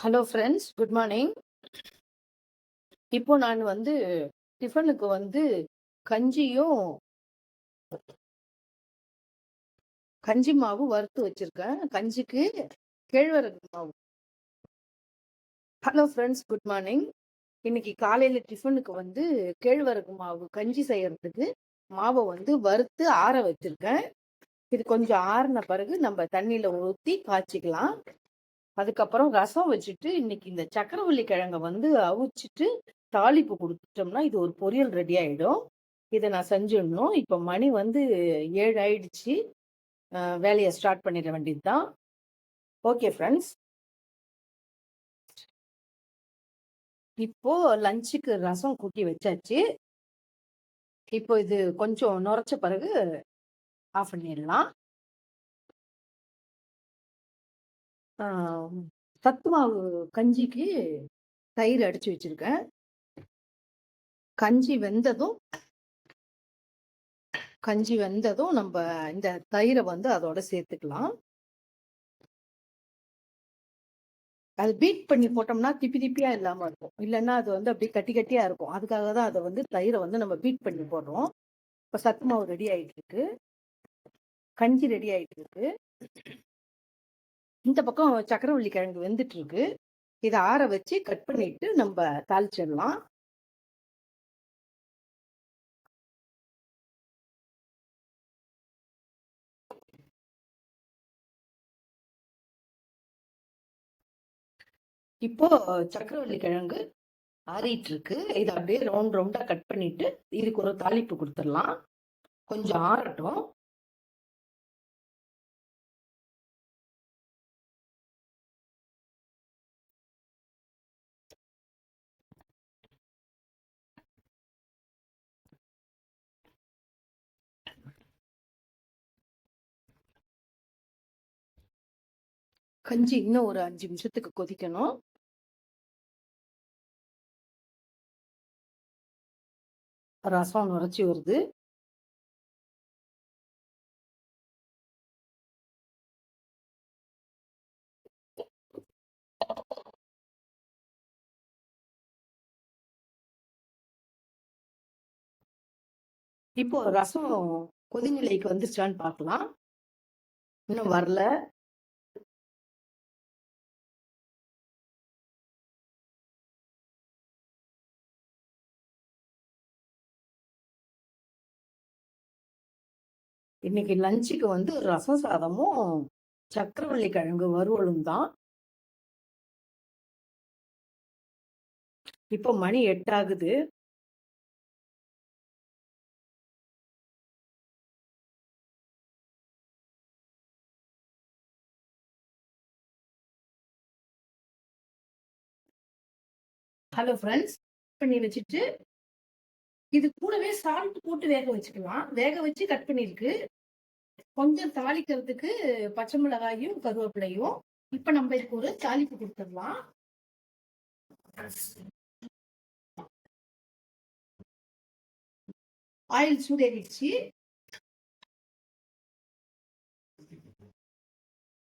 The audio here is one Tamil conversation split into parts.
ஹலோ ஃப்ரெண்ட்ஸ் குட் மார்னிங் இப்போ நான் வந்து டிஃபனுக்கு வந்து கஞ்சியும் கஞ்சி மாவு வறுத்து வச்சிருக்கேன். கஞ்சிக்கு கேழ்வரகு மாவு. ஹலோ ஃப்ரெண்ட்ஸ் குட் மார்னிங் இன்னைக்கு காலையில டிஃபனுக்கு வந்து கேழ்வரகு மாவு கஞ்சி செய்யறதுக்கு மாவை வந்து வறுத்து ஆற வச்சிருக்கேன். இது கொஞ்சம் ஆறின பிறகு நம்ம தண்ணியில ஊற்றி காய்ச்சிக்கலாம். அதுக்கப்புறம் ரசம் வச்சுட்டு இன்னைக்கு இந்த சக்கரவள்ளி கிழங்கை வந்து அவிச்சிட்டு தாளிப்பு கொடுத்துட்டோம்னா இது ஒரு பொரியல் ரெடி ஆயிடும். இதை நான் செஞ்சிடணும். இப்போ மணி வந்து ஏழு ஆயிடுச்சு. வேலையை ஸ்டார்ட் பண்ணிட வேண்டியது தான் ஓகே ஃப்ரெண்ட்ஸ். இப்போ லஞ்சுக்கு ரசம் கூட்டி வச்சாச்சு. இப்போ இது கொஞ்சம் நுரைச்ச பிறகு ஆஃப் பண்ணிடலாம். சத்து மாவு கஞ்சிக்கு தயிர் அடிச்சு வச்சிருக்கேன். கஞ்சி வெந்ததும் கஞ்சி வெந்ததும் நம்ம இந்த தயிரை வந்து அதோட சேர்த்துக்கலாம். அது பீட் பண்ணி போட்டோம்னா திப்பி திப்பியா இல்லாம இருக்கும். இல்லைன்னா அது வந்து அப்படியே கட்டி கட்டியா இருக்கும். அதுக்காக தான் அதை வந்து தயிரை வந்து நம்ம பீட் பண்ணி போடுறோம். இப்போ சத்து மாவு ரெடி ஆயிட்டு இருக்கு. கஞ்சி ரெடி ஆயிட்டு இருக்கு. இந்த பக்கம் சக்கரவள்ளி கிழங்கு வெந்துட்டு இருக்கு இதை ஆற வச்சு கட் பண்ணிட்டு நம்ம தாளிச்சிடலாம். இப்போ சக்கரவள்ளி கிழங்கு ஆறிட்டு இருக்கு இதை அப்படியே ரவுண்ட் ரவுண்டா கட் பண்ணிட்டு இதுக்கு ஒரு தாளிப்பு கொடுத்துடலாம். கொஞ்சம் ஆறட்டும். கஞ்சி இன்னும் ஒரு அஞ்சு நிமிஷத்துக்கு கொதிக்கணும். ரசம் நுரைச்சி வருது. இப்போ ரசம் கொதிநிலைக்கு வந்துருச்சான்னு பார்க்கலாம். இன்னும் வரல. இன்னைக்கு லஞ்சுக்கு வந்து ரசம் சாதமும் சக்கரவள்ளி கிழங்கு வறுவலும் தான். இப்போ மணி எட்டாகுது ஹலோ ஃப்ரெண்ட்ஸ் பண்ணி வச்சுட்டு இது கூடவே சால்ட் போட்டு வேக வச்சுக்கலாம். வேக வச்சு கட் பண்ணிருக்கு. கொஞ்சம் தாளிக்கிறதுக்கு பச்சை மிளகாயும் கருவேப்பிலையும் இப்ப நம்ம இதுக்கு ஒரு தாளிப்பு கொடுத்துடலாம். ஆயில் சூடேறிடுச்சு.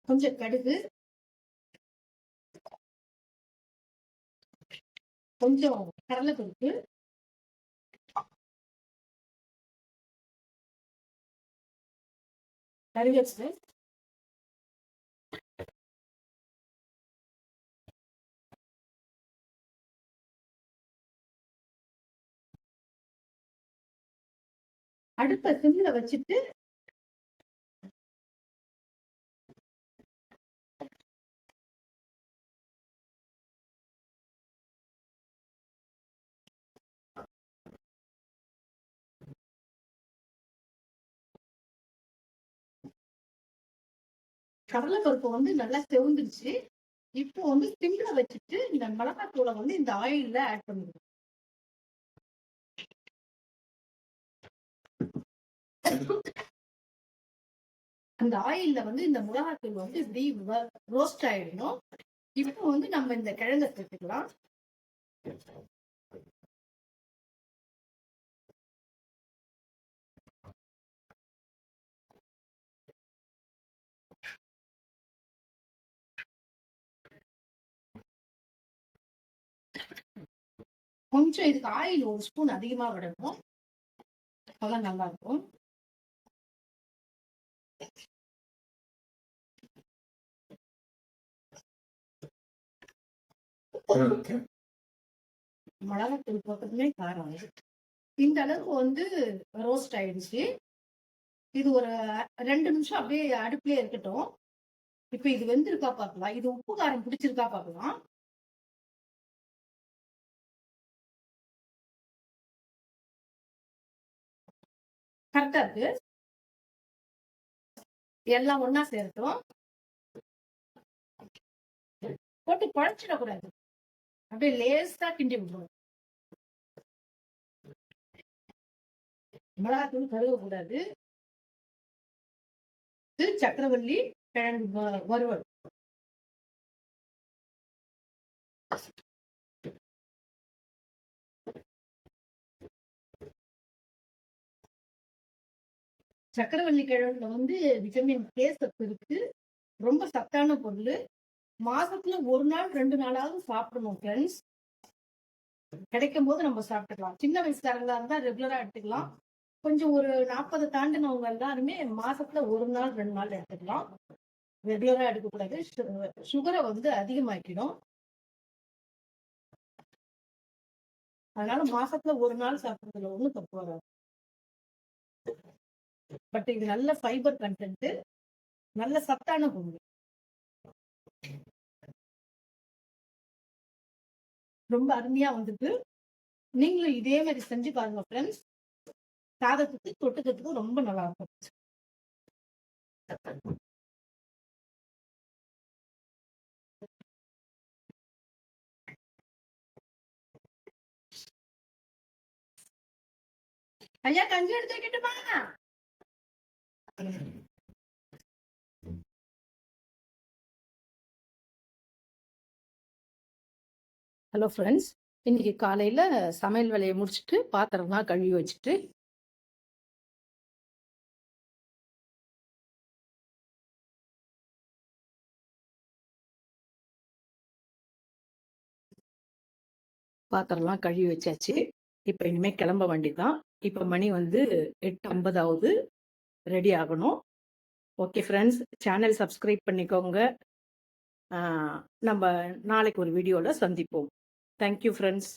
கொஞ்சம் கடுகு. கொஞ்சம் கடலைப்பருப்பு கருவேப்பிலை அடுப்ப சிம்ல வச்சுட்டு கடலைப்பருப்பு வந்து நல்லா செவந்துருச்சு. இப்போ வந்து சிம்ல வச்சுட்டு இந்த மிளகாய் தூளை வந்து இந்த ஆயில்ல ஆட் பண்ணிடுவோம் அந்த ஆயில்ல வந்து இந்த மிளகாய் தூள் வந்து இப்படி ரோஸ்ட் ஆயிடணும். இப்போ வந்து நம்ம இந்த கிழங்க சேர்த்துக்கலாம். கொஞ்சம் இதுக்கு ஆயில் ஒரு ஸ்பூன் அதிகமா விடணும் அப்பதான் நல்லா இருக்கும். மிளகாத்தூள் போட்டதுமே காரம். இந்த அளவுக்கு வந்து ரோஸ்ட் ஆயிடுச்சு. இது ஒரு ரெண்டு நிமிஷம் அப்படியே அடுப்புலயே இருக்கட்டும். இப்ப இது வெந்திருக்கா பார்க்கலாம். இது உப்பு காரம் பிடிச்சிருக்கா பார்க்கலாம். கரெக்டா இருக்கு. எல்லாம் ஒன்னா சேர்த்தோம் போட்டு குழச்சிடக்கூடாது. அப்படியே லேசா கிண்டி விட்டுருவோம். மிளகாத்தூள் கருக கூடாது இது சக்கரவள்ளி கிழங்கு வ- வறுவல். சக்கரவள்ளி கிழங்குல வந்து விட்டமின் கே சத்து இருக்கு. ரொம்ப சத்தான பொருள். மாசத்துல ஒரு நாள் ரெண்டு நாளாவது சாப்பிடணும் ஃப்ரெண்ட்ஸ் கிடைக்கும் போது நம்ம சாப்பிட்டுக்கலாம். சின்ன வயசுக்காரங்களா இருந்தா ரெகுலரா எடுத்துக்கலாம். கொஞ்சம் ஒரு நாற்பது தாண்டினவங்க எல்லாருமே மாசத்துல ஒரு நாள் ரெண்டு நாள் எடுத்துக்கலாம். ரெகுலரா எடுக்கக்கூடாது. சுகரை வந்து அதிகமாக்கிடும். அதனால மாசத்துல ஒரு நாள் சாப்பிடுறதுல ஒண்ணும் தப்பு வராது. பட் இது நல்ல ஃபைபர் கண்டென்ட் நல்ல சத்தான பொருள். ரொம்ப அருமையா வந்துட்டு நீங்களும் இதே மாதிரி செஞ்சு பாருங்க ஃப்ரெண்ட்ஸ் சாதத்துக்கு தொட்டுக்கிறதுக்கு ரொம்ப நல்லா இருக்கும். ஐயா கஞ்சி எடுத்து வைக்கட்டுமா? ஹலோ ஃப்ரெண்ட்ஸ் இன்னைக்கு காலையில சமையல் வேலையை முடிச்சுட்டு பாத்திரம்லாம் கழுவி வச்சுட்டு பாத்திரம்லாம் கழுவி வச்சாச்சு. இப்போ இனிமேல் கிளம்ப வேண்டிதான் இப்போ மணி வந்து எட்டு ஐம்பதாவது. ரெடி ஆகணும். ஓகே ஃப்ரெண்ட்ஸ் சேனல் சப்ஸ்கிரைப் பண்ணிக்கோங்க. நம்ம நாளைக்கு ஒரு வீடியோவில் சந்திப்போம். Thank you friends.